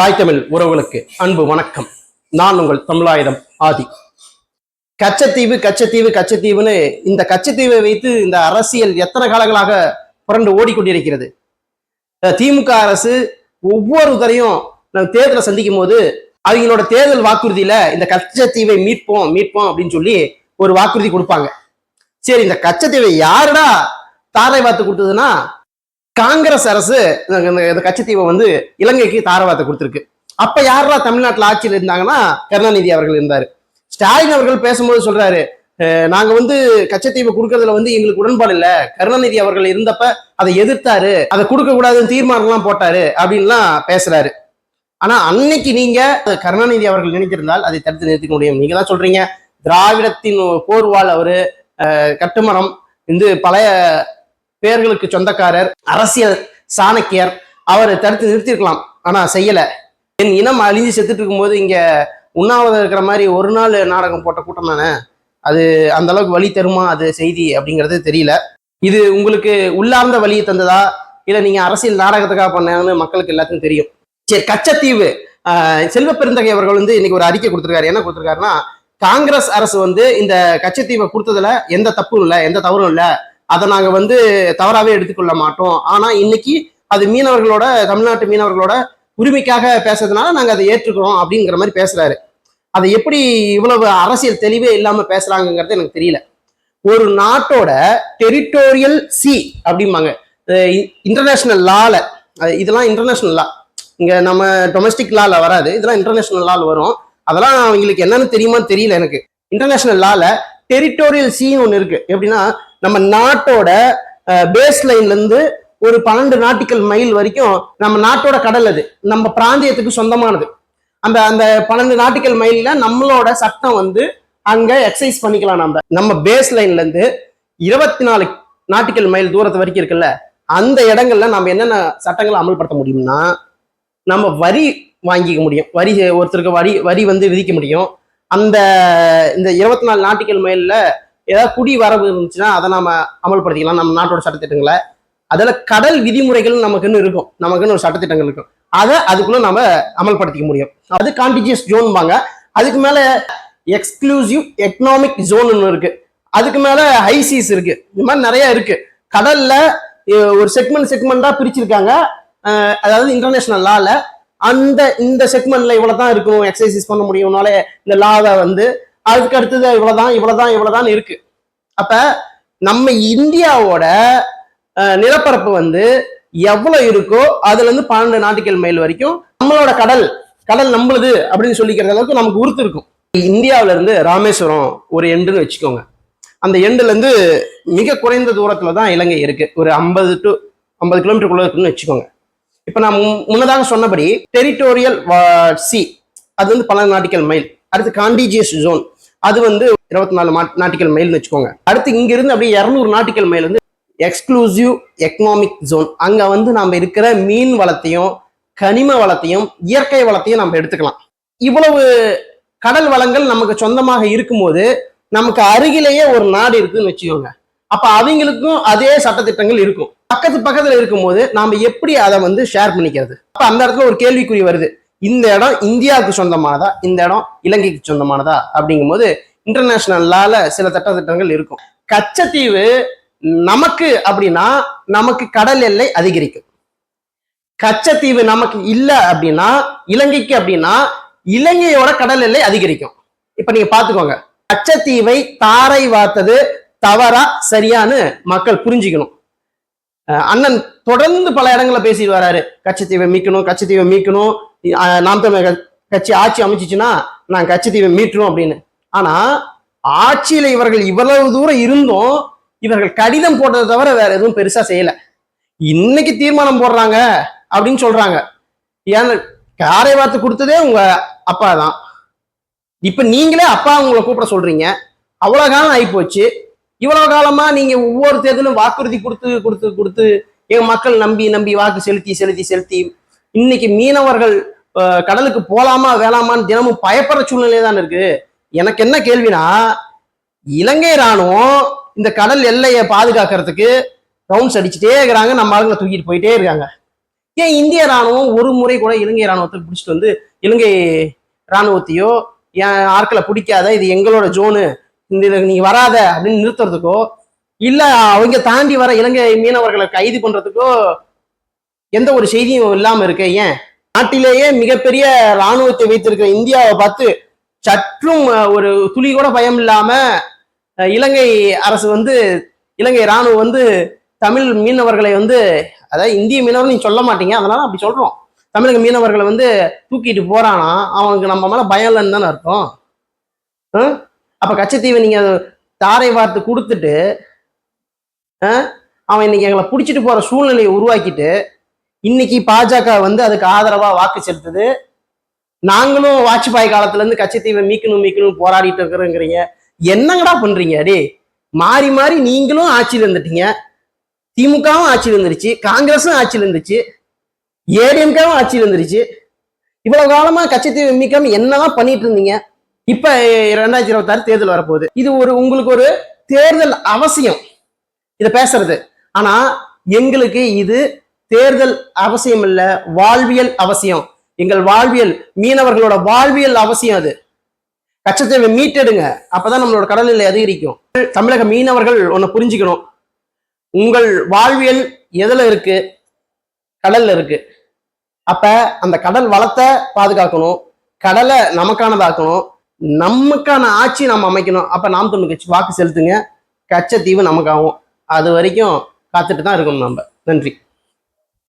தாய் தமிழ் உறவுகளுக்கு அன்பு வணக்கம். நான் உங்கள் தமிழாயுதம் ஆதி. கச்சத்தீவு கச்சத்தீவு கச்சத்தீவுன்னு இந்த கச்சத்தீவை வைத்து இந்த அரசியல் எத்தனை காலங்களாக புரண்டு ஓடிக்கொண்டிருக்கிறது. திமுக அரசு ஒவ்வொரு தரையும் நம்ம தேர்தலை சந்திக்கும் போது அவங்களோட தேர்தல் வாக்குறுதியில இந்த கச்சத்தீவை மீட்போம் மீட்போம் அப்படின்னு சொல்லி ஒரு வாக்குறுதி கொடுப்பாங்க. சரி இந்த கச்சத்தீவை யாருடா தாரை பார்த்து கொடுத்ததுன்னா காங்கிரஸ் அரசு இந்த- கச்சத்தீவை வந்து இலங்கைக்கு தாரவாத்தை கொடுத்துருக்கு. அப்ப யாரெல்லாம் தமிழ்நாட்டில் ஆட்சியில் இருந்தாங்கன்னா கருணாநிதி அவர்கள் இருந்தார். ஸ்டாலின் அவர்கள் பேசும்போது சொல்றாரு நாங்க வந்து கச்சத்தீவை கொடுக்கறதுல வந்து எங்களுக்கு உடன்பாடு இல்ல. கருணாநிதி அவர்கள் இருந்தப்ப அதை எதிர்த்தாரு. அதை கொடுக்க கூடாதுன்னு தீர்மானம்லாம் போட்டாரு அப்படின்லாம் பேசுறாரு. ஆனா அன்னைக்கு நீங்க கருணாநிதி அவர்கள் நினைத்திருந்தால் அதை தடுத்து நிறுத்திக்க முடியும். நீங்க தான் சொல்றீங்க திராவிடத்தின் போர்வால் அவரு கட்டுமரம் இந்த பழைய பேர்களுக்கு சொந்தக்காரர் அரசியல் சாணக்கியர் அவரை தடுத்து நிறுத்திருக்கலாம் ஆனா செய்யல. என் இனம் அழிஞ்சு செத்துட்டு இருக்கும்போது இங்க உண்ணாவிரதம் இருக்கிற மாதிரி ஒரு நாள் நாடகம் போட்ட கூட்டம் தானே? அது அந்த அளவுக்கு வழி தருமா? அது செய்தி அப்படிங்கிறது தெரியல. இது உங்களுக்கு உள்ளார்ந்த வழியை தந்ததா? இல்லை நீங்க அரசியல் நாடகத்துக்காக பண்ணாங்கன்னு மக்களுக்கு எல்லாத்துக்கும் தெரியும். சரி கச்சத்தீவு. செல்வ பெருந்தகை அவர்கள் வந்து இன்னைக்கு ஒரு அறிக்கை கொடுத்துருக்காரு. என்ன கொடுத்துருக்காருன்னா காங்கிரஸ் அரசு வந்து இந்த கச்சத்தீவை கொடுத்ததுல எந்த தப்பும் இல்லை எந்த தவறும் இல்லை. அதை நாங்கள் வந்து தவறாகவே எடுத்துக்கொள்ள மாட்டோம். ஆனால் இன்னைக்கு அது மீனவர்களோட தமிழ்நாட்டு மீனவர்களோட உரிமைக்காக பேசுறதுனால நாங்கள் அதை ஏற்றுக்கிறோம் அப்படிங்கிற மாதிரி பேசுறாரு. அதை எப்படி இவ்வளவு அரசியல் தெளிவே இல்லாமல் பேசுறாங்கிறது எனக்கு தெரியல. ஒரு நாட்டோட டெரிட்டோரியல் சி அப்படிம்பாங்க. இன்டர்நேஷனல் லால இதெல்லாம் இன்டர்நேஷனல் லா இங்க நம்ம டொமஸ்டிக் லால வராது. இதெல்லாம் இன்டர்நேஷனல் லால வரும். அதெல்லாம் அவங்களுக்கு என்னன்னு தெரியுமான்னு தெரியல எனக்கு. இன்டர்நேஷனல் லால டெரிட்டோரியல் சின்னு ஒன்று இருக்கு. எப்படின்னா நம்ம நாட்டோட பேஸ் லைன்ல இருந்து ஒரு பன்னெண்டு நாட்டிக்கல் மைல் வரைக்கும் நம்ம நாட்டோட கடல் அது. நம்ம பிராந்தியத்துக்கு சொந்தமானது. அந்த அந்த பன்னெண்டு நாட்டிக்கல் மைல்ல நம்மளோட சட்டம் வந்து அங்க எக்ஸசைஸ் பண்ணிக்கலாம் நம்ம நம்ம பேஸ் லைன்ல இருந்து இருபத்தி நாலு நாட்டிக்கல் மைல் தூரத்து வரைக்கும் இருக்குல்ல அந்த இடங்கள்ல நம்ம என்னென்ன சட்டங்களை அமல்படுத்த முடியும்னா நம்ம வரி வாங்கிக்க முடியும். வரி ஒருத்தருக்கு வரி வரி வந்து விதிக்க முடியும். அந்த இந்த இருபத்தி நாலு நாட்டிக்கல் மைல்ல ஏதாவது குடி வரவு இருந்துச்சுன்னா அதை நாம அமல்படுத்திக்கலாம். நம்ம நாட்டோட சட்டத்திட்டங்களை. அதில் கடல் விதிமுறைகள் நமக்குன்னு இருக்கும். நமக்குன்னு ஒரு சட்டத்திட்டங்கள் இருக்கும். அதை அதுக்குள்ள நம்ம அமல்படுத்திக்க முடியும். அது கான்டிஜியஸ் ஜோன்பாங்க அதுக்கு மேல எக்ஸ்க்ளூசிவ் எக்கனாமிக் ஜோன் ஒன்று இருக்கு. அதுக்கு மேல ஹைசீஸ் இருக்கு. இந்த மாதிரி நிறைய இருக்கு. கடல்ல ஒரு செக்மெண்ட் செக்மெண்டா பிரிச்சிருக்காங்க. அதாவது இன்டர்நேஷனல் லால அந்த இந்த செக்மெண்ட்ல இவ்வளவுதான் இருக்கும் எக்ஸசைஸ் பண்ண முடியும்னால இந்த லாவை வந்து அதுக்கு அடுத்தது இவ்வளவுதான் இவ்வளவுதான் இவ்வளவுதான் இருக்கு. அப்ப நம்ம இந்தியாவோட நிலப்பரப்பு வந்து எவ்வளவு இருக்கோ அதுல இருந்து பன்னெண்டு நாட்டிக்கல் மைல் வரைக்கும் நம்மளோட கடல் கடல் நம்மளுது அப்படின்னு சொல்லிக்கிற அளவுக்கு நமக்கு உறுத்து இருக்கும். இந்தியாவில இருந்து ராமேஸ்வரம் ஒரு எண்டுன்னு வச்சுக்கோங்க. அந்த எண்டுல இருந்து மிக குறைந்த தூரத்துல தான் இலங்கை இருக்கு. ஒரு ஐம்பது டு ஐம்பது கிலோமீட்டருக்குள்ள இருக்குன்னு வச்சுக்கோங்க. இப்ப நான் முன்னதாக சொன்னபடி டெரிட்டோரியல் சி அது வந்து பல நாட்டிக்கல் மைல். அடுத்து காண்டிஜியஸ் ஜோன் அது வந்து இருபத்தி நாலு நாட்டிக்கல் மைல்னு வச்சுக்கோங்க. அடுத்து இங்கிருந்து அப்படியே இரநூறு நாட்டிக்கல் மைல் வந்து எக்ஸ்க்ளூசிவ் எக்கனாமிக் ஜோன் அங்க வந்து நம்ம இருக்கிற மீன் வளத்தையும் கனிம வளத்தையும் இயற்கை வளத்தையும் நம்ம எடுத்துக்கலாம். இவ்வளவு கடல் வளங்கள் நமக்கு சொந்தமாக இருக்கும்போது நமக்கு அருகிலேயே ஒரு நாடு இருக்குன்னு வச்சுக்கோங்க. அப்ப அவங்களுக்கும் அதே சட்டத்திட்டங்கள் இருக்கும். பக்கத்து பக்கத்துல இருக்கும்போது நாம எப்படி அதை வந்து ஷேர் பண்ணிக்கிறது? அப்ப அந்த இடத்துல ஒரு கேள்விக்குறி வருது. இந்த இடம் இந்தியாவுக்கு சொந்தமானதா? இந்த இடம் இலங்கைக்கு சொந்தமானதா? அப்படிங்கும்போது இன்டர்நேஷனல் லால சில சட்டத்திட்டங்கள் இருக்கும். கச்சத்தீவு நமக்கு அப்படின்னா நமக்கு கடல் எல்லை அதிகரிக்கும். கச்சத்தீவு நமக்கு இல்லை அப்படின்னா இலங்கைக்கு அப்படின்னா இலங்கையோட கடல் எல்லை அதிகரிக்கும். இப்ப நீங்க பாத்துக்கோங்க. கச்சத்தீவை தாரை வார்த்தது தவறா சரியான்னு மக்கள் புரிஞ்சுக்கணும். அண்ணன் தொடர்ந்து பல இடங்களை பேசிட்டு வராரு. கச்சத்தீவை மீட்கணும் கச்சத்தீவை மீட்கணும் நாம் தமிழர் கட்சி- ஆட்சி அமைச்சிச்சுன்னா நான் தீவை மீட்டுரும் அப்படின்னு. ஆனா ஆட்சியில இவர்கள் இவ்வளவு தூரம் இருந்தும் இவர்கள் கடிதம் போட்டதை தவிர வேற எதுவும் பெருசா செய்யல. இன்னைக்கு தீர்மானம் போடுறாங்க அப்படின்னு சொல்றாங்க. ஏன்னா காரை வார்த்தை கொடுத்ததே உங்க அப்பா தான். இப்ப நீங்களே அப்பா உங்களை கூப்பிட சொல்றீங்க. அவ்வளவு காலம் ஆயிப்போச்சு. இவ்வளவு காலமா நீங்க ஒவ்வொரு தேர்தலும் வாக்குறுதி கொடுத்து கொடுத்து கொடுத்து எங்க மக்கள் நம்பி நம்பி வாக்கு செலுத்தி செலுத்தி செலுத்தி இன்னைக்கு மீனவர்கள் கடலுக்கு போலாமா வேளாமான்னு தினமும் பயப்படுற சூழ்நிலை தான் இருக்கு. எனக்கு என்ன கேள்வினா இலங்கை ராணுவம் இந்த கடல் எல்லையை பாதுகாக்கிறதுக்கு ரவுண்ட்ஸ் அடிச்சுட்டே இருக்கிறாங்க நம்ம ஆளுங்களை தூக்கிட்டு போயிட்டே இருக்காங்க. ஏன் இந்திய ராணுவம் ஒரு முறை கூட இலங்கை ராணுவத்தை பிடிச்சிட்டு வந்து இலங்கை ராணுவத்தையோ என் ஆட்களை பிடிக்காத இது எங்களோட ஜோனு இந்த இதுல நீ வராத அப்படின்னு நிறுத்துறதுக்கோ இல்லை அவங்க தாண்டி வர இலங்கை மீனவர்களை கைது பண்றதுக்கோ எந்த ஒரு செய்தியும் இல்லாமல் இருக்கு ஏன்? நாட்டிலேயே மிகப்பெரிய ராணுவத்தை வைத்திருக்கிற இந்தியாவை பார்த்து சற்றும் ஒரு துளி கூட பயம் இல்லாம இலங்கை அரசு வந்து இலங்கை ராணுவம் வந்து தமிழ் மீனவர்களை வந்து அதாவது இந்திய மீனவர் நீங்க சொல்ல மாட்டீங்க அதனால அப்படி சொல்றோம் தமிழக மீனவர்களை வந்து தூக்கிட்டு போறானா அவனுக்கு நம்ம மேல பயம் இல்லைன்னு தானே அர்த்தம் ஆ? அப்ப கச்சத்தீவை நீங்க தாரை வார்த்து கொடுத்துட்டு ஆ? அவன் இன்னைக்கு எங்களை பிடிச்சிட்டு போற சூழ்நிலையை உருவாக்கிட்டு இன்னைக்கு பாஜக வந்து அதுக்கு ஆதரவா வாக்கு செலுத்துது. நாங்களும் வாஜ்பாய் காலத்துல இருந்து கச்சத்தீவை மீக்கணும் மீக்கணும் போராடிட்டு இருக்கிறோங்கிறீங்க. என்னங்கடா பண்றீங்க? அடே மாறி மாறி நீங்களும் ஆட்சியில் இருந்துட்டீங்க. திமுகவும் ஆட்சியில் இருந்துருச்சு காங்கிரஸும் ஆட்சியில் இருந்துச்சு ஏடிஎம்கவும் ஆட்சியில் இருந்துருச்சு. இவ்வளவு காலமா கச்சத்தீவை மீக்காம என்னதான் பண்ணிட்டு இருந்தீங்க? இப்ப ரெண்டாயிரத்தி இருபத்தாறு தேர்தல் வரப்போகுது. இது ஒரு உங்களுக்கு ஒரு தேர்தல் அவசியம். இதை பேசுறது. ஆனா எங்களுக்கு இது தேர்தல் அவசியம் இல்ல வாழ்வியல் அவசியம். எங்கள் வாழ்வியல் மீனவர்களோட வாழ்வியல் அவசியம் அது. கச்சத்தீவை மீட்டெடுங்க அப்பதான் நம்மளோட கடல் நிலை அதிகரிக்கும். தமிழக மீனவர்கள் ஒன்னு புரிஞ்சுக்கணும். உங்கள் வாழ்வியல் எதுல இருக்கு? கடல்ல இருக்கு. அப்ப அந்த கடல் வளத்தை பாதுகாக்கணும். கடலை நமக்கானதாக்கணும். நமக்கான ஆட்சி நம்ம அமைக்கணும். அப்ப நாம் தொண்ணு கட்சி வாக்கு செலுத்துங்க. கச்சத்தீவு நமக்காகும். அது வரைக்கும் காத்துட்டு தான் இருக்கணும் நம்ம நன்றி.